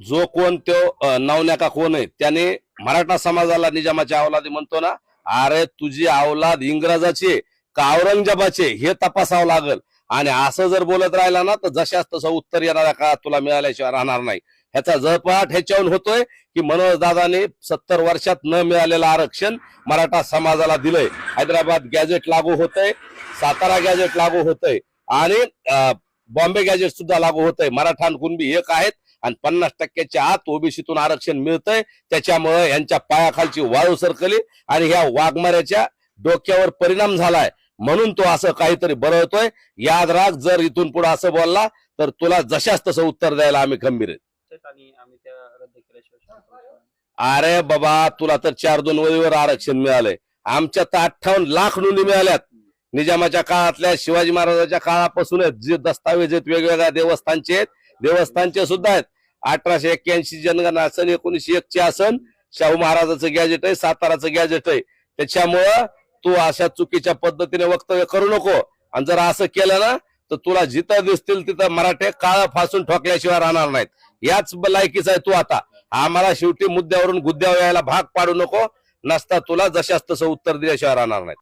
जो कोण तो नवन्याका का कोण आहे त्याने मराठा समाजाला निजामाच्या अवलादी म्हणतो ना अरे तुझी अवलाद इंग्रजाची का औरंगजेबाचे हे तपासावं लागल. आणि असं जर बोलत राहिला ना तर जशाच तसं उत्तर येणाऱ्या काळात तुला मिळाल्याशिवाय राहणार नाही. ह्याचा जळपाट ह्याच्याहून होतोय की मनोज दादाने सत्तर वर्षात न मिळालेलं आरक्षण मराठा समाजाला दिलंय. हैदराबाद गॅजेट लागू होतंय सातारा गॅजेट लागू होतंय आणि बॉम्बे गॅजेट सुद्धा लागू होतंय. मराठा कुणबी एक आहेत. आणि पन्नास टक्क्याच्या आत ओबीसीतून आरक्षण मिळतंय. त्याच्यामुळे यांच्या पायाखालची वाळू सरकली आणि ह्या वाघमाऱ्याच्या डोक्यावर परिणाम झालाय. म्हणून तो असं काहीतरी बरवतोय याद राख जर इथून पुढे असं बोलला तर तुला जशाच तसं उत्तर द्यायला आम्ही खंबीर. अरे बाबा तुला तर चार दोन वळीवर आरक्षण मिळालंय. आमच्या तर अठ्ठावन्न लाख नोंदी मिळाल्यात. निजामाच्या काळातल्या शिवाजी महाराजाच्या काळापासूनच जे दस्तावेज आहेत वेगवेगळ्या देवस्थानचे आहेत देवस्थानचे सुद्धा आहेत. अठराशे एक्क्याऐंशी जनगणना आसन एकोणीशे एकचे आसन शाहू महाराजाचं गॅजेट आहे साताराचं गॅजेट आहे. त्याच्यामुळं तू अशा चुकीच्या पद्धतीने वक्तव्य करू नको. आणि जर असं केलं ना तर तुला जिथं दिसतील तिथं मराठे काळ फासून ठोकल्याशिवाय राहणार नाहीत. याच लायकीचा आहे तू आता. आम्हाला शेवटी मुद्द्यावरून गुद्द्यावर यायला भाग पाडू नको. नसता तुला जशास तसं उत्तर दिल्याशिवाय राहणार नाही